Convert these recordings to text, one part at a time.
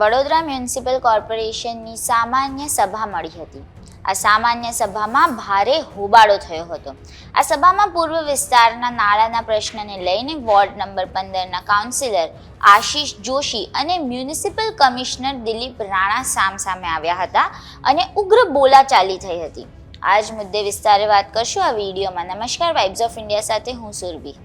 Vadodara municipal કોર્પોરેશનની સામાન્ય સભા મળી હતી. આ સામાન્ય સભામાં ભારે હોબાળો થયો હતો. આ સભામાં પૂર્વ વિસ્તારના નાળાના પ્રશ્નને લઈને વોર્ડ નંબર પંદરના કાઉન્સિલર આશીષ જોશી અને મ્યુનિસિપલ કમિશનર દિલીપ રાણા સામસામે આવ્યા હતા અને ઉગ્ર બોલાચાલી થઈ હતી. આજ મુદ્દે વિસ્તારે વાત કરશું આ વિડીયોમાં. નમસ્કાર વાઇબ્સ ઓફ ઇન્ડિયા સાથે હું સુરભી.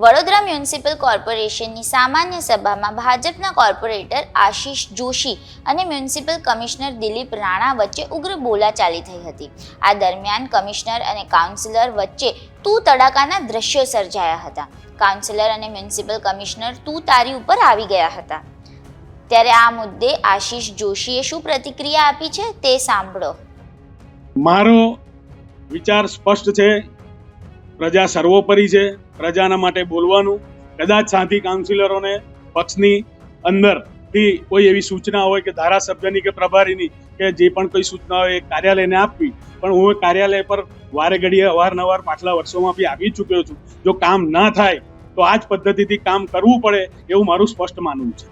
વડોદરા મ્યુનિસિપલ કોર્પોરેશનની સામાન્ય સભામાં ભાજપના કોર્પોરેટર આશીષ જોશી અને મ્યુનિસિપલ કમિશનર દિલીપ રાણા વચ્ચે ઉગ્ર બોલાચાલી થઈ હતી. આ દરમિયાન કમિશનર અને કાઉન્સિલર વચ્ચે તું તડાકાના દ્રશ્યો સર્જાયા હતા. કાઉન્સિલર અને મ્યુનિસિપલ કમિશનર તું તારી ઉપર આવી ગયા હતા. ત્યારે આ મુદ્દે આશીષ જોશીએ શું પ્રતિક્રિયા આપી છે તે સાંભળો. મારો વિચાર સ્પષ્ટ છે. પ્રજા સર્વોપરી છે. પ્રજાના માટે બોલવાનું. કદાચ સાથી કાઉન્સિલરોને પક્ષની અંદરથી કોઈ એવી સૂચના હોય કે ધારાસભ્યની કે પ્રભારીની કે જે પણ કોઈ સૂચના હોય એ કાર્યાલયને આપવી. પણ હું એ કાર્યાલય પર વારે ઘડીએ અવારનવાર પાછલા વર્ષોમાં બી આવી ચૂક્યો છું. જો કામ ના થાય, તો આ જ પદ્ધતિથી કામ કરવું પડે એવું મારું સ્પષ્ટ માનવું છે.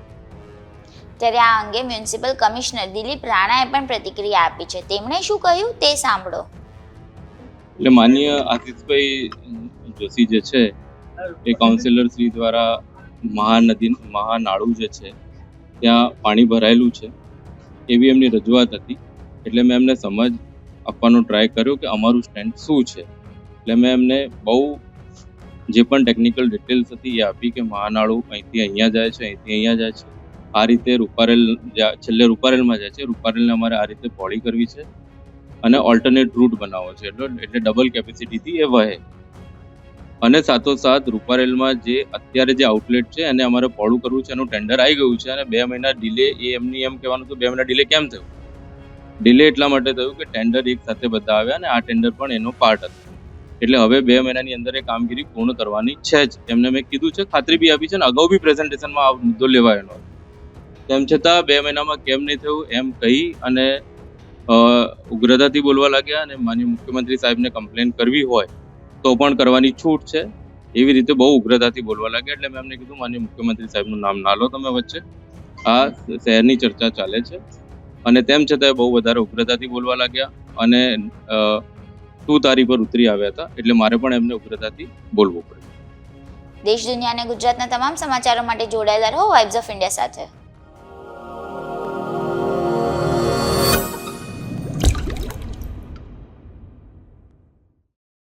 ત્યારે આ અંગે મ્યુનિસિપલ કમિશનર દિલીપ રાણાએ પણ પ્રતિક્રિયા આપી છે. તેમણે શું કહ્યું તે સાંભળો. એટલે માનીય આશીષભાઈ જોશી જે છે, એ કાઉન્સિલર શ્રી દ્વારા મહાનદી, મહાનાળું જે છે, ત્યાં પાણી ભરાયેલું છે. એવી એમની રજૂઆત હતી. એટલે મેં એમને સમજ આપવાનો ટ્રાય કર્યો કે અમારું સ્ટેન્ડ શું છે. એટલે મેં એમને બહુ જે પણ ટેકનિકલ ડિટેલ્સ હતી એ આપી કે મહાનાળું અહીંથી અહીંયા જાય છે, અહીંથી અહીંયા જાય છે. આ રીતે રૂપારેલ છેલ્લે રૂપારેલમાં જાય છે. રૂપારેલને અમારે આ રીતે પોળી કરવી છે. અને ઓલ્ટરનેટ રૂટ બનાવો છે. એટલે એટલે ડબલ કેપેસિટીથી એ વહે. અને સાથોસાથ રૂપારેલમાં જે અત્યારે જે આઉટલેટ છે, એને અમારે પહોળું કરવું છે, એનું ટેન્ડર આવી ગયું છે અને બે મહિના ડિલે એ એમની એમ કહેવાનું હતું, બે મહિના ડિલે કેમ થયું? ડિલે એટલા માટે થયું કે ટેન્ડર એક સાથે બધા આવ્યા અને આ ટેન્ડર પણ એનો પાર્ટ હતો. એટલે હવે બે મહિનાની અંદર એ કામગીરી પૂર્ણ કરવાની છે જ. એમને મેં કીધું છે, ખાતરી બી આપી છે ને અગાઉ બી પ્રેઝન્ટેશનમાં આ મુદ્દો લેવાયેલો તેમ છતાં બે મહિનામાં કેમ નહીં થયું એમ કહી અને ઉગ્રતાથી બોલવા લાગ્યા અને માનનીય મુખ્યમંત્રી સાહેબને કમ્પ્લેન કરવી હોય તો પણ કરવાની છૂટ છે. એવી રીતે બહુ ઉગ્રતાથી બોલવા લાગ્યા એટલે મેં એમને કીધું માનનીય મુખ્યમંત્રી સાહેબનું નામ ના લો તમે વચ્ચે. આ શહેરની ચર્ચા ચાલે છે. અને તેમ છતાં બહુ વધારે ઉગ્રતાથી બોલવા લાગ્યા અને તું તારી પર ઉતરી આવ્યા હતા એટલે મારે પણ એમને ઉગ્રતાથી બોલવું પડ્યું. દેશ, દુનિયા અને ગુજરાતના તમામ સમાચારો માટે જોડાયેલા રહો વાઇબ્સ ઓફ ઇન્ડિયા સાથે.